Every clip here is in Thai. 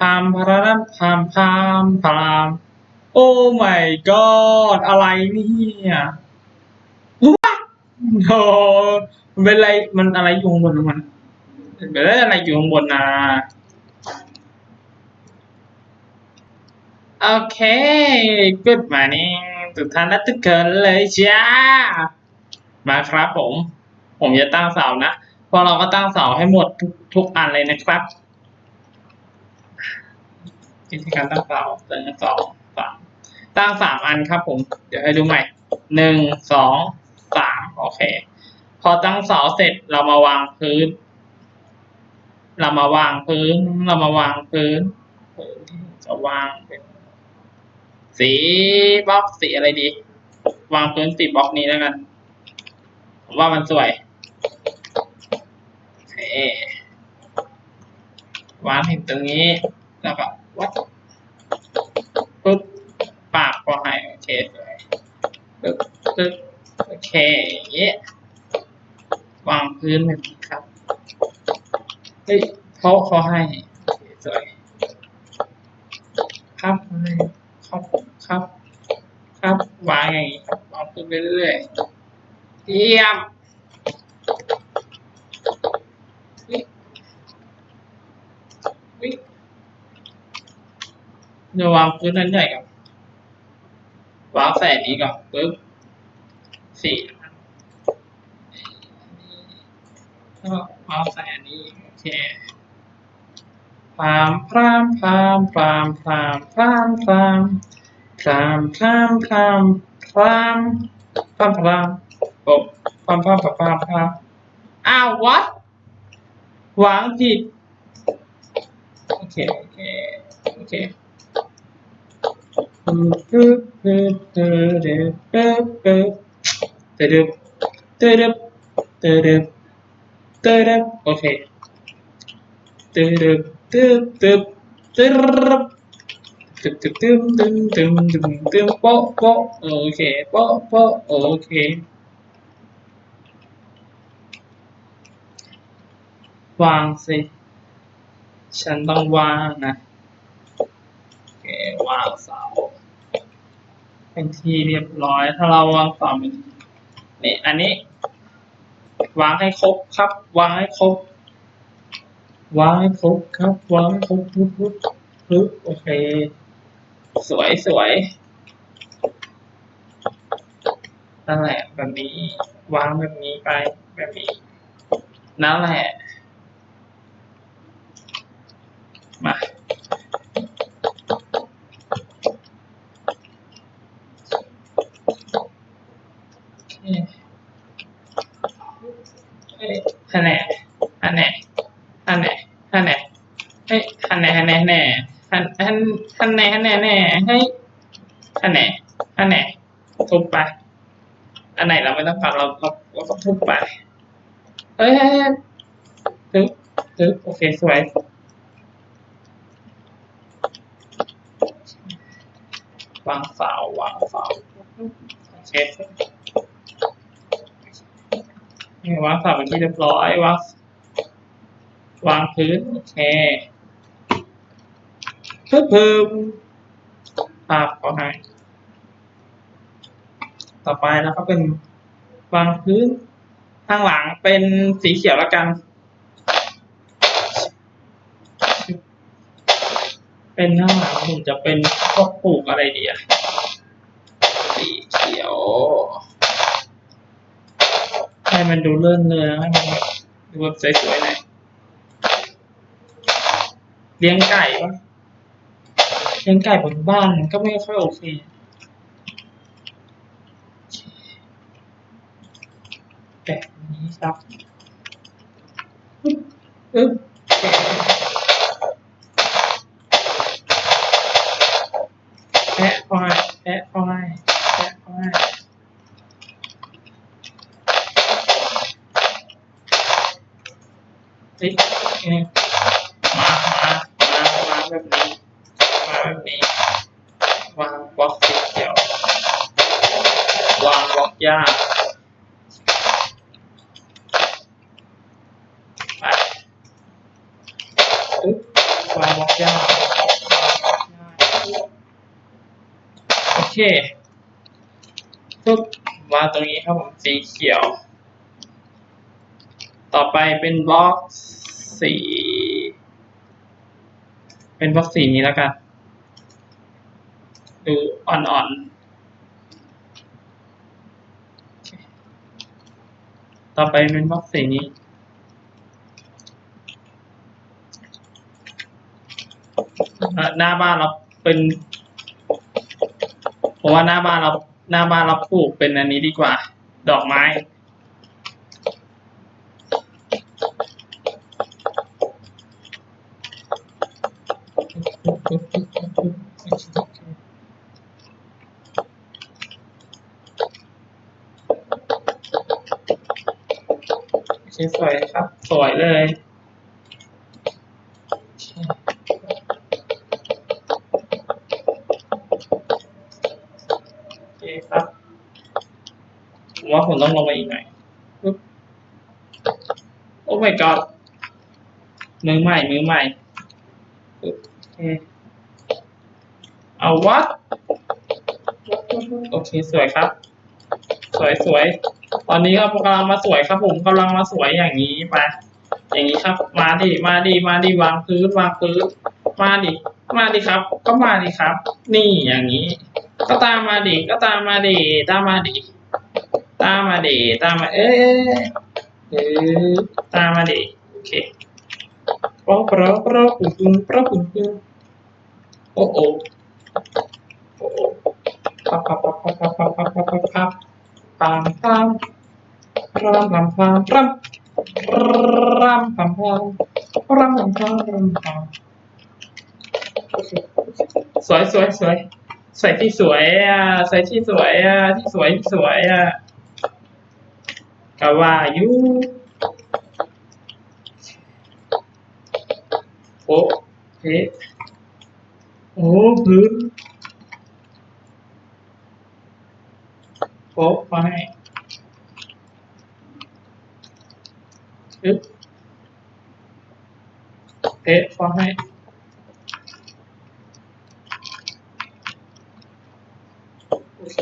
พามพารามพามพามพารามโอ้ my god อะไรเนี่ยว้าโอ้มันเป็นอะไรมันอะไรอยู่ข้างบนของมันมันเป็นอะไรอยู่ข้างบนนะโอเค good morning ทุกท่านและทุกคนเลยจ้า มาครับผม ผมจะตั้งเสานะ พอเราก็ตั้งเสาให้หมดทุกทุกอันเลยนะครับ วิธีการตั้งเสาหนึ่งสองสามตั้งสามอันครับผม เดี๋ยวให้ดูใหม่หนึ่งสองสามโอเค พอตั้งเสาเสร็จเรามาวางพื้น เรามาวางพื้น เรามาวางพื้นจะวางเป็นสีบล็อกสีอะไรดี วางพื้นสีบล็อกนี้แล้วกันผมว่ามันสวยโอเควางถึงตรงนี้แล้วก็ วัดปุ๊บปากพอให้โอเคสวยปึ๊บปึ๊บโอเคอย่างเงี้ยวางพื้นแบบนี้ครับเฮ้ยเขาเขาให้โอเคสวยครับให้ครับครับครับวางอย่างนี้ครับวางขึ้นไปเรื่อยๆเยี่ยมวิวิ เดี๋ยววางพื้นนั้นใหญ่ก่อนวางแสนนี้ก่อนปึ๊บสี่อันแล้วก็วางแสนนี้โอเคพรามพรามพรามพรามพรามพรามพรามพรามพรามพรามพรามพรามพรามโอ้พรามพรามพรามพรามพรามอ้าว what วางผิดโอเคโอเคโอเค ok bó bó ok bó bó ok วางสิฉันต้องวางนะโอเควางสาว เป็นทีเรียบร้อย ถ้าเราวางเสาเป็นนี่อันนี้ วางให้ครบครับ วางให้ครบ วางให้ครบครับ วางให้ครบปุ๊บปุ๊บปุ๊บโอเค สวยสวยนั่นแหละแบบนี้ วางแบบนี้ไปแบบนี้นั่นแหละ มาโอเค เฮ้ยคะแนนคะแนนฮันแน่ฮันแน่เฮ้ยฮันแน่ฮันแน่แน่ฮันฮันฮันแน่ฮันแน่แหน่เฮ้ยฮันแน่ฮันแน่ทุบไปอันไหนเราไม่ต้องการเราเราเราก็ทุบไปเฮ้ยเฮ้ยเฮ้ยทึบทึบโอเคสวยวางเสาวางเสาโอเค นี่วางเสาเป็นที่เรียบร้อยวางวางพื้นโอเคเพิ่มเพิ่มภาพก็ให้ต่อไปแล้วก็เป็นวางพื้นข้างหลังเป็นสีเขียวแล้วกัน เป็นข้างหลังผมจะเป็นพวกปลูกอะไรดีอะสีเขียว ให้มันดูเลื่อนเนื้อให้มันดูแบบสวยๆหน่อยเลี้ยงไก่ปะเลี้ยงไก่บนบ้านมันก็ไม่ค่อยโอเคแบบนี้ครับอึ๊บอึ๊บแปะเข้าให้แปะเข้าให้แปะเข้าให้เฮ้ยเอ๊ะ มา มา มา มาแบบนี้ มาแบบนี้ วางบล็อกสีเขียว วางบล็อกหญ้าไปปึ๊บวางบล็อกหญ้า ปุ๊บวาตรงนี้ครับผมสีเขียว ต่อไปเป็นบล็อกสีเป็นบล็อกสีนี้แล้วกันดูอ่อนๆ ต่อไปเป็นบล็อกสีนี้หน้าบ้านเราเป็น ผมว่าหน้าบ้านเราหน้าบ้านเราปลูกเป็นอันนี้ดีกว่า ดอกไม้สวยครับ สวยเลย โอเคครับ ผม ว่าผมต้องลงไปอีกหน่อยโอ้ my god มือใหม่ มือใหม่เอาวัดโอเค สวยครับ สวยสวย ตอนนี้ครับกำลังมาสวยครับผมกำลังมาสวยอย่างนี้ไปอย่างนี้ครับ มาดิ มาดิ มาดิ วางพื้น วางพื้น มาดิ มาดิครับ ก็มาดิครับ นี่อย่างนี้ ก็ตามมาดิ ก็ตามมาดิ ตามมาดิ ตามมาดิตามมาเอ๊ะเออตามมาดิโอเคโปรปรปรปุ่มปุ่มโปรปุ่มปุ่มโอ้โอ้โอ้โอ้พับพับพับพับพับพับพับพับพับพับปามปามรำรำรำรำรำรำรำรำรำรำรำรำโอเคสวยสวยสวยสวยที่สวยอะสวยที่สวยอะที่สวยสวยอะ กะว่าอยู่โอ้เฮ้โอ้พื้นโป๊ะมาให้อึ๊บเอ๊ะฟังให้ โอเค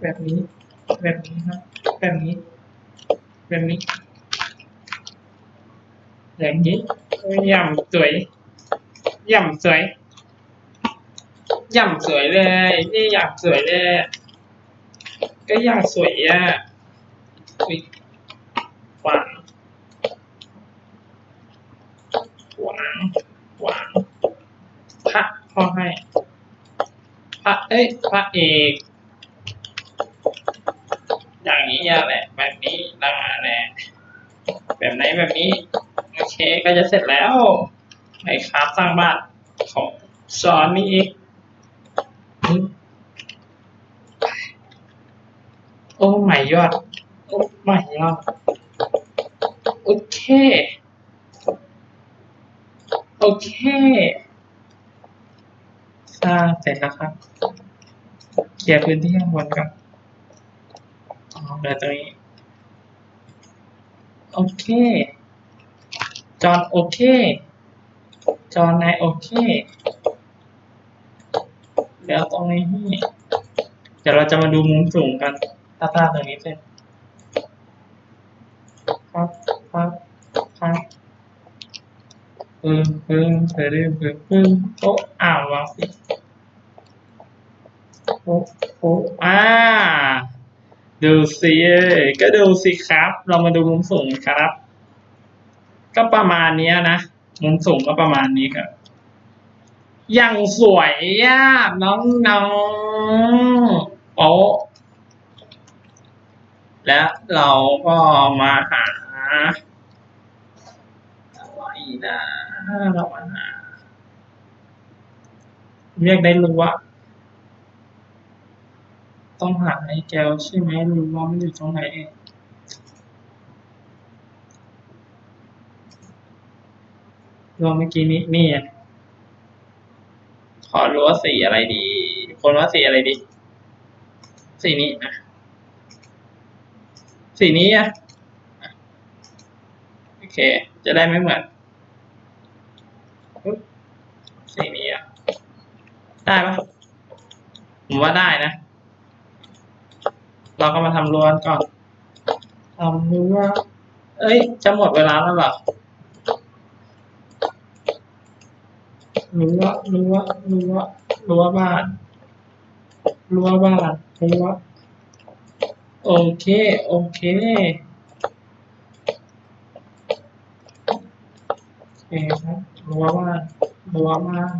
แบบนี้ แบบนี้ครับ แบบนี้ แบบนี้อย่างนี้ย่ำสวยย่ำสวยย่ำสวยเลย นี่ย่ำสวยเลย ก็ย่ำสวยอะอุ้ยหวางหวางหวางพระพ่อให้พระเอ้ยพระเอก อย่างนี้อย่าแหละ แบบนี้ละแหละ แบบนี้ โอเคก็จะเสร็จแล้วไอ้ครับสร้างบ้านของสอนนี่เองโอ้ไม่ยอด โอ้ไม่ยอด โอเค โอเคสร้างเสร็จแล้วครับเคลียร์พื้นที่ข้างบนก่อนอ๋อเหลือตรงนี้ โอเค จอนโอเค จอนนายโอเค เดี๋ยวตรงนี้นี่เดี๋ยวเราจะมาดูมุมสูงกันถ้าตาตรงนี้เสร็จครับครับครับปึ้งปึ้งเธอได้ปึ้งปึ้งโอ้อ้าววางสิโอ้โอ้อ่า ดูสิก็ดูสิครับ เรามาดูมุมสูงครับ ก็ประมาณนี้นะ มุมสูงก็ประมาณนี้ครับ อย่างสวยอะน้องน้องๆโอ้และเราก็มาหาอะไรนะเรามาหาเรียกได้รู้ว่า ต้องหาไอ้แก้วใช่ไหมรู้ว่ามันอยู่ตรงไหนเองรวมเมื่อกี้นี้นี่อะขอรู้ว่าสีอะไรดี คนว่าสีอะไรดี สีนี้อะสีนี้อะโอเค จะได้ไม่เหมือนสีนี้อะได้ปะผมว่าได้นะ เราก็มาทำรั้วนก่อนทำรั้วเอ้ย จะหมดเวลาแล้วหรอรั้วรั้วรั้วรั้วบ้านรั้วบ้านรั้วโอเค โอเคโอเคครับรั้วบ้านรั้วบ้าน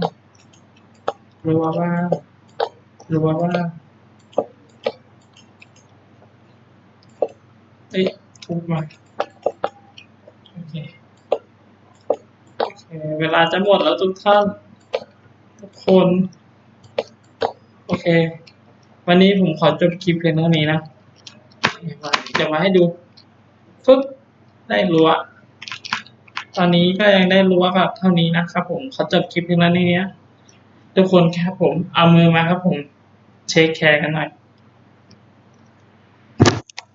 รั้วบ้านรั้วบ้านเอ้ยทุบ มาโอเคโอเค เวลาจะหมดแล้วทุกท่าน ทุกคน โอเค วันนี้ผมขอจบคลิปเพียงเท่านี้นะเดี๋ยวมาให้ดูปึ๊บได้รั้วตอนนี้ก็ยังได้รั้วแบบเท่านี้นะครับผมขอจบคลิปเพียงเท่านี้นะทุกคนครับผมเอามือมาครับผม เช็คแคร์กันหน่อย